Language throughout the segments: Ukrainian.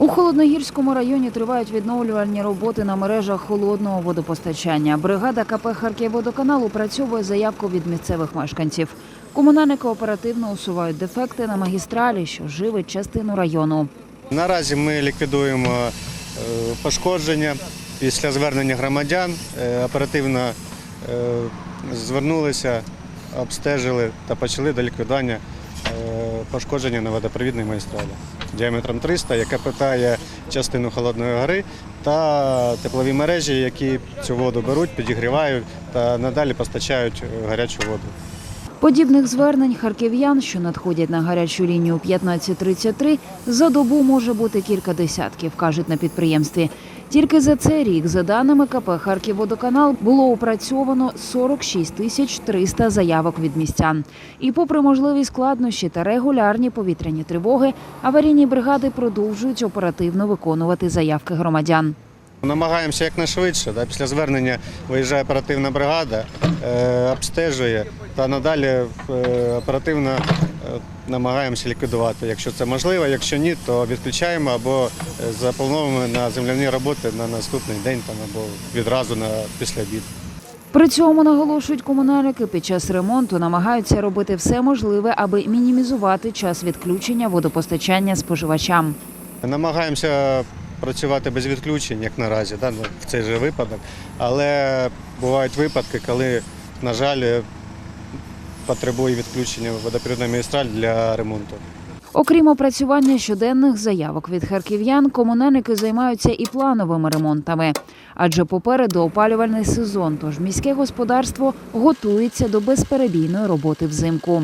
У холодногірському районі тривають відновлювальні роботи на мережах холодного водопостачання. Бригада КП «Харківводоканал» опрацьовує заявку від місцевих мешканців. Комунальники оперативно усувають дефекти на магістралі, що живить частину району. Наразі ми ліквідуємо е, пошкодження після звернення громадян. е, Оперативно е, звернулися, обстежили та почали до ліквідування пошкодження на водопровідній магістралі діаметром 300, яка питає частину Холодної гори та теплові мережі, які цю воду беруть, підігрівають та надалі постачають гарячу воду. Подібних звернень харків'ян, що надходять на гарячу лінію 1533, за добу може бути кілька десятків, кажуть на підприємстві. Тільки за цей рік, за даними КП «Харківводоканал», було опрацьовано 46 тисяч 300 заявок від містян. І попри можливі складнощі та регулярні повітряні тривоги, аварійні бригади продовжують оперативно виконувати заявки громадян. Намагаємося якнайшвидше. Да, після звернення виїжджає оперативна бригада, е, обстежує та надалі е, оперативно е, намагаємося ліквідувати. Якщо це можливо, якщо ні, то відключаємо або заплановуємо на земляні роботи на наступний день там, або відразу на після обіду. При цьому наголошують комунальники під час ремонту намагаються робити все можливе, аби мінімізувати час відключення водопостачання споживачам. Намагаємося працювати без відключень, як наразі, да, ну, в цей же випадок. Але бувають випадки, коли, на жаль, потребує відключення водопровідної магістраль для ремонту. Окрім опрацювання щоденних заявок від харків'ян, комунальники займаються і плановими ремонтами. Адже попереду опалювальний сезон, тож міське господарство готується до безперебійної роботи взимку.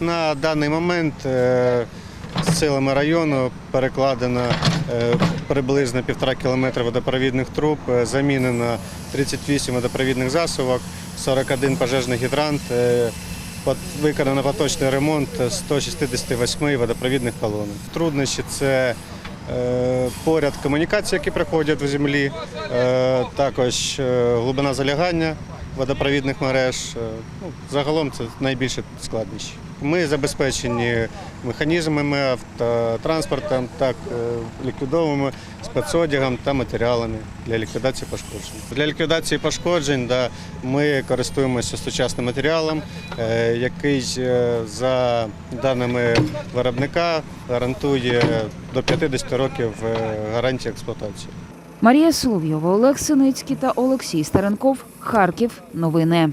На даний момент е, з силами району перекладено приблизно півтора кілометра водопровідних труб, е, замінено 38 водопровідних засувок, 41 пожежний гідрант, е, виконано поточний ремонт 168 водопровідних колон. Труднощі це е, поряд комунікації, які проходять в землі, е, також е, глибина залягання водопровідних мереж. Е, Ну, загалом це найбільше складнощі. Ми забезпечені механізмами, автотранспортом, так е, ліквідовуємо спецодягом та матеріалами для ліквідації пошкоджень. Для ліквідації пошкоджень да, ми користуємося сучасним матеріалом, е, який за даними виробника гарантує до 50 років гарантії експлуатації. Марія Соловйова, Олег Синицький та Олексій Старенков. Харків. Новини.